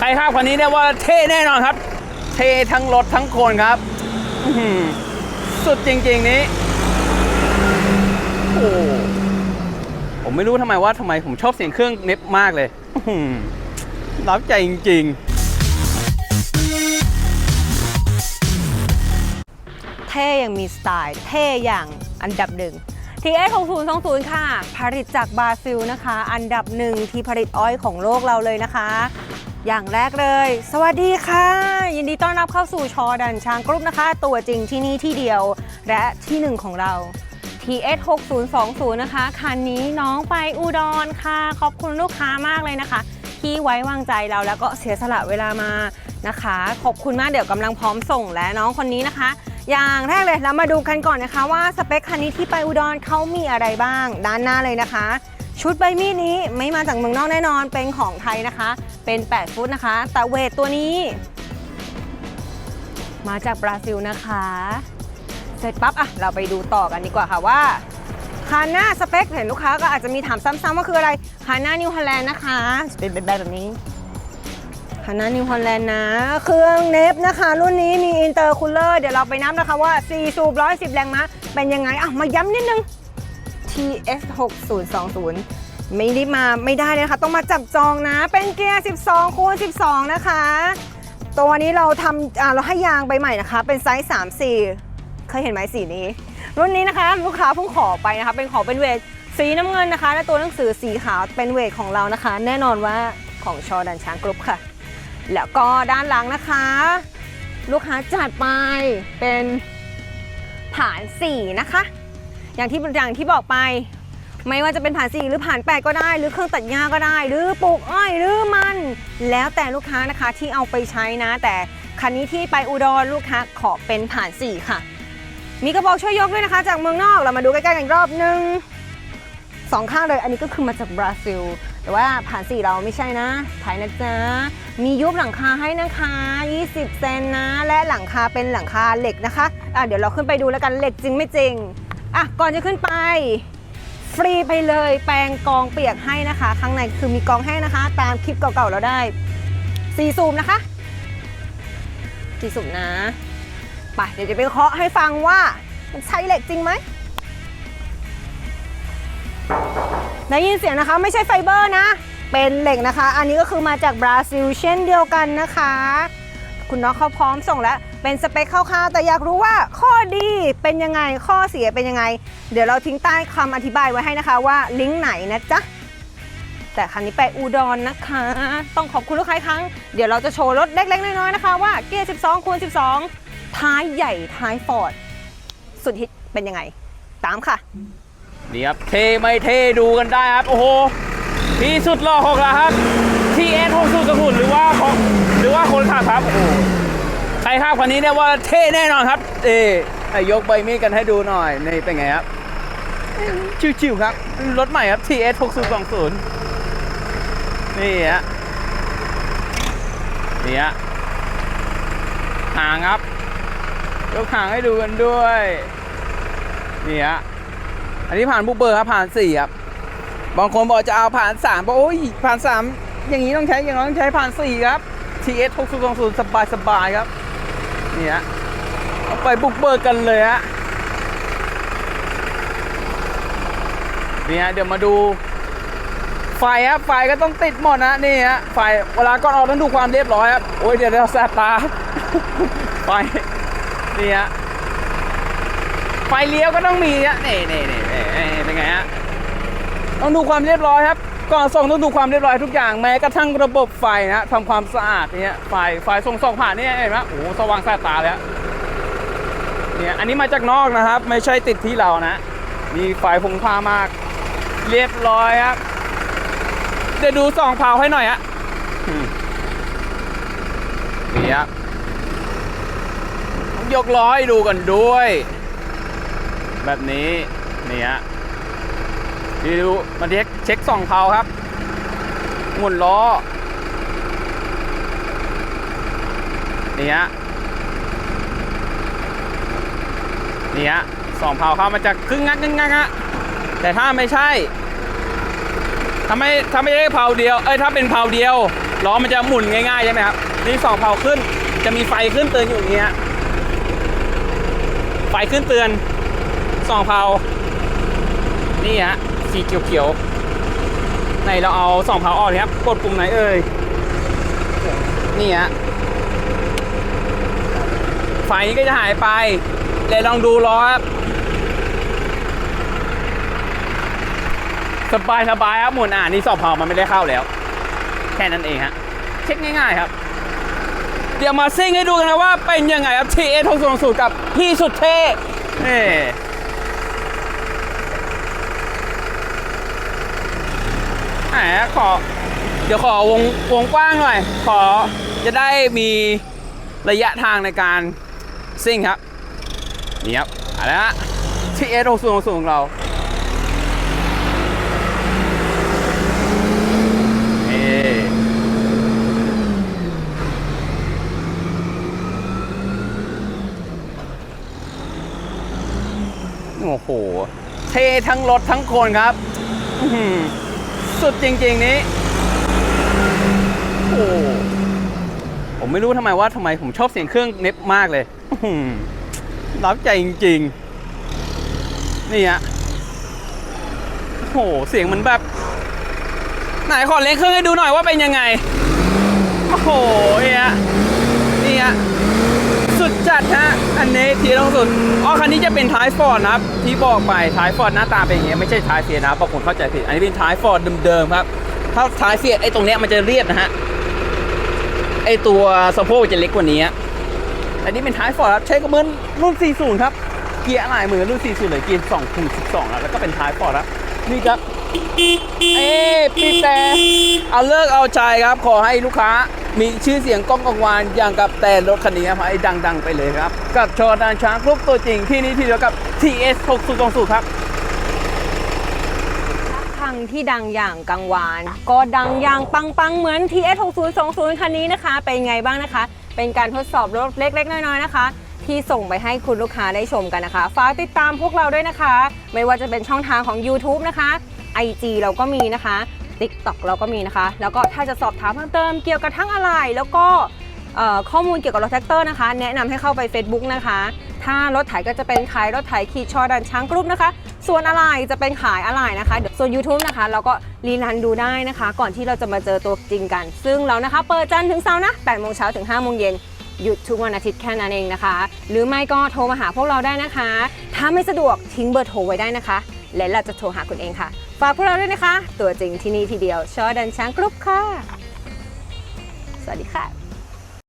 ใครข้ามคันนี้เนี่ยว่าเท่แน่นอนครับ เท่ทั้งรถทั้งคนครับสุดจริง ๆ นี้โอ้ผมไม่รู้ทำไมว่าทำไมผมชอบเสียงเครื่องเน็บมากเลยรับใจจริง ๆเท่ย่างมีสไตล์ เท่อย่างอันดับหนึ่ง TS 6020ค่ะ ผลิตจากบราซิลนะคะ อันดับหนึ่งที่ผลิตอ้อยของโลกเราเลยนะคะ อย่างแรกเลย สวัสดีค่ะ ยินดีต้อนรับเข้าสู่ชอดันช้างกรุ๊ปนะคะ ตัวจริงที่นี่ที่เดียว และที่หนึ่งของเรา TS 6020นะคะ คันนี้น้องไปอุดรค่ะ ขอบคุณลูกค้ามากเลยนะคะ ที่ไว้วางใจเราแล้วก็เสียสละเวลามานะคะ ขอบคุณมากเดี๋ยวกำลังพร้อมส่งและน้องคนนี้นะคะ อย่างแรกเลยเรามาดูกันก่อนนะคะว่าสเปคคันนี้ที่ไปอุดรเขามีอะไรบ้าง ด้านหน้าเลยนะคะ ชุดใบมีดนี้ไม่มาจากเมืองนอกแน่นอนเป็นของไทยนะคะ เป็น 8 ฟุตนะคะ แต่เวทตัวนี้ มาจากบราซิลนะคะ เสร็จปั๊บอะเราไปดูต่อกันดีกว่าค่ะว่าคันหน้าสเปคเห็นลูกค้าก็อาจจะมีถามซ้ำๆว่าคืออะไรคันหน้านิวฮอลแลนด์นะคะ เป็นแบบนี้คันหน้านิวฮอลแลนด์นะ เครื่องเนฟนะคะ รุ่นนี้มีอินเตอร์คูลเลอร์เดี๋ยวเราไปนับนะคะว่า 4 สูบ 110 แรงม้าเป็นยังไงอะมาย้ำนิดนึง TS 6020 ไม่ได้มาไม่ได้เลยนะคะต้องมาจับจองนะ เป็นเกียร์ 12 คูณ 12 นะคะ ตัวนี้เราทำเราให้ยางไปใหม่นะคะ เป็นไซส์ 34 เคยเห็นไหมสีนี้ รุ่นนี้นะคะ ลูกค้าเพิ่งขอไปนะคะ เป็นขอเป็นเวทสีน้ำเงินนะคะ และตัวหนังสือสีขาวเป็นเวทของเรานะคะ แน่นอนว่าของชอดันช้างกรุ๊ปค่ะ แล้วก็ด้านหลังนะคะ ลูกค้าจัดไปเป็นฐานสีนะคะ อย่างที่อย่างที่บอกไป ไม่ว่าจะเป็นผ่าน4หรือผ่าน8ก็ได้ หรือเครื่องตัดหญ้าก็ได้ หรือปลูกอ้อยหรือมัน แล้วแต่ลูกค้านะคะที่เอาไปใช้นะ แต่คันนี้ที่ไปอุดรลูกค้าขอเป็นผ่าน4ค่ะ มีกระบอกช่วยยกด้วยนะคะ จากเมืองนอกเรามาดูใกล้ๆกันรอบหนึงสองข้างเลยอันนี้ก็คือมาจากบราซิล แต่ว่าผ่าน4เราไม่ใช่นะไทยนะจ๊ะ มียุบหลังคาให้นะคะ 20 เซนนะ และหลังคาเป็นหลังคาเหล็กนะคะอะเดี๋ยวเราขึ้นไปดูแล้วกันเหล็กจริงไม่จริงอะก่อนจะขึ้นไป ฟรีไปเลยแปรงกองเปียกให้นะคะ ข้างในคือมีกองให้นะคะ ตามคลิปเก่าๆเราได้สีซูมนะคะสีซูมนะไปเดี๋ยวจะไปเคาะให้ฟังว่ามันใช้เหล็กจริงไหมได้ยินเสียงนะคะ ไม่ใช่ไฟเบอร์นะ เป็นเหล็กนะคะ อันนี้ก็คือมาจากบราซิลเช่นเดียวกันนะคะ คุณน้องเขาพร้อมส่งแล้ว เป็นสเปคคร่าวๆแต่อยากรู้ว่าข้อดีเป็นยังไงข้อเสียเป็นยังไง เดี๋ยวเราทิ้งใต้คำอธิบายไว้ให้นะคะว่าลิงก์ไหนนะจ๊ะแต่คันนี้ไปอุดรนนะคะ ต้องขอบคุณลูกค้าครั้ง เดี๋ยวเราจะโชว์รถเล็กๆน้อยๆนะคะว่าเกียร์ 12คูณ12 ท้ายใหญ่ท้ายฟอร์ดสุดฮิตเป็นยังไง ตามค่ะนี่ครับเทไม่เทดูกันได้ครับ โอ้โหที่สุดหล่อของเราครับ TS 60หรือว่าของหรือว่า คนขับครับใครขับคันนี้เนี่ยว่าเท่แน่นอนครับเอ๊ะยกใบมีดกันให้ดูหน่อยนี่เป็นไงครับชิวๆครับ รถใหม่ครับ TS 6020 นี่ฮะนี่ฮะห่างครับ ยกห่างให้ดูกันด้วย นี่ฮะอันนี้ผ่านบุกเบอร์ครับ ผ่านสี่ครับ บางคนบอกจะเอาผ่านสามบอกโอ้ยผ่านสามอย่างนี้ต้องใช้อย่างน้อยต้องใช้ผ่านสี่ครับ TS 6020 สบายสบายครับ นี่ฮะเอาไปบุกเบิกกันเลยฮะนี่ฮะเดี๋ยวมาดูไฟครับไฟก็ต้องติดหมดนะนี่ฮะไฟเวลาก่อนออกต้องดูความเรียบร้อยครับโอ้ยเดี๋ยวเราแสบตาไฟนี่ฮะไฟเลี้ยวก็ต้องมีอะนี่นี่นี่เป็นไงฮะต้องดูความเรียบร้อยครับ ก่อนส่งต้องดูความเรียบร้อยทุกอย่างแม้กระทั่งระบบไฟนะทำความสะอาดเนี่ยไฟไฟส่งส่องผ่านเนี่ยเห็นไหมโอ้โหสว่างแสบตาเลยเนี่ยอันนี้มาจากนอกนะครับ ไม่ใช่ติดที่เรานะมีไฟพงพามาก เรียบร้อยครับเดี๋ยวดูส่องเผาให้หน่อยฮะนี่ครับยกล้อให้ดูกันด้วย แบบนี้นี่ฮะ ดูมาเช็คเช็คสองเผาครับหมุนล้อนี่ฮะนี่ฮะสองเผาเข้ามาจากครึ่งงักครึ่งงักฮะแต่ถ้าไม่ใช่ถ้าไม่ถ้าไม่ใช่เผาเดียวเอ้ยถ้าเป็นเผาเดียวล้อมันจะหมุนง่ายๆใช่ไหมครับนี่สองเผาขึ้นจะมีไฟขึ้นเตือนอยู่อย่างเงี้ยไฟขึ้นเตือนสองเผานี่ฮะ สีเขียวๆไหนเราเอาสองเผาออกครับ กดปุ่มไหนเอ่ย นี่ฮะไฟนี้ก็จะหายไปเลยลองดูล้อครับ สบายสบายครับหมุนอ่านนี่สอบเผามันไม่ได้เข้าแล้ว แค่นั้นเองฮะ เช็คง่ายๆครับ เดี๋ยวมาซิ่งให้ดูกันนะว่าเป็นยังไงครับ TS 6 0กับพี่สุดเท่นี่ แหมขอ เดี๋ยวขอวงวงกว้างหน่อย ขอจะได้มีระยะทางในการซิ่งครับ นี่ครับเอาละฮะ TS 6 2 0ของเราเอ่โอ้โห เท่ทั้งรถทั้งคนครับ สุดจริง ๆ นี้โอ้ผมไม่รู้ทำไมว่าทำไมผมชอบเสียงเครื่องเน็บมากเลยรับใจจริง ๆ นี่ฮะโอ้โหเสียงมันแบบ ไหนขอเล่นเครื่องให้ดูหน่อยว่าเป็นยังไง โอ้โหเนี่ยนี่ฮะ สุดจัดฮะอันนี้ทีต้องสุดอ๋อคันนี้จะเป็นท้ายฟอร์ดนะครับที่บอกไปท้ายฟอร์ดหน้าตาเป็นอย่างเงี้ยไม่ใช่ท้ายเฟียนะบางคนเข้าใจผิดอันนี้เป็นท้ายฟอร์ดเดิมๆครับถ้าท้ายเฟียไอ้ตรงเนี้ยมันจะเรียบนะฮะไอ้ตัวสะโพกจะเล็กกว่านี้อันนี้เป็นท้ายฟอร์ดครับใช้กระเบื้องรุ่น 40 ครับเกียร์อะไรเหมือนรุ่น 40เลยเกียร์2ถึง12แล้วแล้วก็เป็นท้ายฟอร์ดครับนี่ครับเอ้ปีแต่เอาเลิกเอาใจครับขอให้ลูกค้า มีชื่อเสียงก้องกังวานอย่างกับแต่รถคันนี้ครับให้ดัง ๆ ไปเลยครับ กับชอดานช้างรุ๊ปตัวจริงที่นี้ที่เดียวกับ TS 6020ครับทางที่ดังอย่างกังวาน ก็ดังอย่างปังปังๆ เหมือน TS 6020คันนี้นะคะ เป็นไงบ้างนะคะ เป็นการทดสอบรถเล็ก ๆ น้อยๆ นะคะ ที่ส่งไปให้คุณลูกค้าได้ชมกันนะคะ ฝากติดตามพวกเราด้วยนะคะ ไม่ว่าจะเป็นช่องทางของ YouTube นะคะ IG เราก็มีนะคะ TikTok เราก็มีนะคะ แล้วก็ถ้าจะสอบถามเพิ่มเติมเกี่ยวกับทั้งอะไร แล้วก็ข้อมูลเกี่ยวกับรถแท็กเตอร์นะคะ แนะนำให้เข้าไป Facebook นะคะ ถ้ารถไถก็จะเป็นขายรถไถขีดชอดันช้างกรุ๊ปนะคะ ส่วนอะไรจะเป็นขายอะไรนะคะเดี๋ยวส่วน YouTube นะคะ เราก็รีลันดูได้นะคะ ก่อนที่เราจะมาเจอตัวจริงกัน ซึ่งเรานะคะเปิดจันทร์ถึงเสาร์นะ8โมงเช้าถึง5โมงเย็นหยุดทุกวันอาทิตย์แค่นั้นเองนะคะ หรือไม่ก็โทรมาหาพวกเราได้นะคะ ถ้าไม่สะดวกทิ้งเบอร์โทรไว้ได้นะคะ และเราจะโทรหาคุณเองค่ะ ฝากพวกเราด้วยนะคะ ตัวจริงที่นี่ทีเดียวชอดันช้างกรุ๊ปค่ะ สวัสดีค่ะ